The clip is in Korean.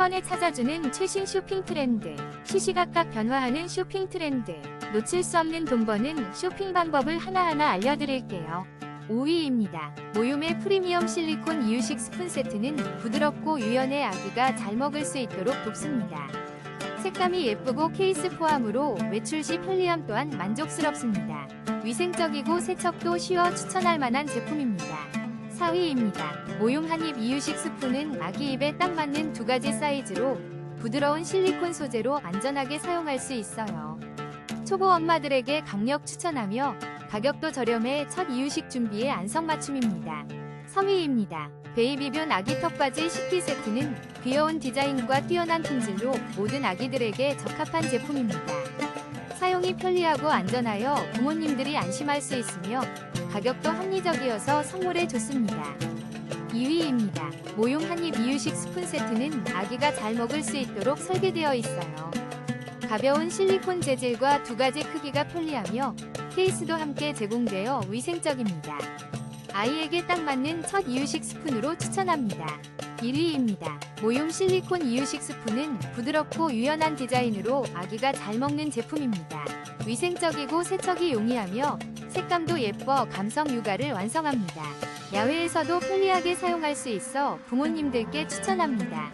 번에 찾아주는 최신 쇼핑 트렌드. 시시각각 변화하는 쇼핑 트렌드. 놓칠 수 없는 돈 버는 쇼핑 방법을 하나하나 알려드릴게요. 5위입니다. 모유의 프리미엄 실리콘 이유식 스푼 세트는 부드럽고 유연해 아기가 잘 먹을 수 있도록 돕습니다. 색감이 예쁘고 케이스 포함으로 외출 시 편리함 또한 만족스럽습니다. 위생적이고 세척도 쉬워 추천할 만한 제품입니다. 4위입니다. 모용 한입 이유식 스푼은 아기 입에 딱 맞는 두 가지 사이즈로 부드러운 실리콘 소재로 안전하게 사용할 수 있어요. 초보 엄마들에게 강력 추천하며 가격도 저렴해 첫 이유식 준비에 안성맞춤입니다. 3위입니다. 베이비변 아기 턱받이 식기 세트는 귀여운 디자인과 뛰어난 품질로 모든 아기들에게 적합한 제품입니다. 사용이 편리하고 안전하여 부모님들이 안심할 수 있으며 가격도 합리적이어서 선물에 좋습니다. 2위입니다. 모용 한입 이유식 스푼 세트는 아기가 잘 먹을 수 있도록 설계되어 있어요. 가벼운 실리콘 재질과 두 가지 크기가 편리하며 케이스도 함께 제공되어 위생적입니다. 아이에게 딱 맞는 첫 이유식 스푼으로 추천합니다. 1위입니다. 모용 실리콘 이유식 스푼은 부드럽고 유연한 디자인으로 아기가 잘 먹는 제품입니다. 위생적이고 세척이 용이하며 색감도 예뻐 감성 육아를 완성합니다. 야외에서도 편리하게 사용할 수 있어 부모님들께 추천합니다.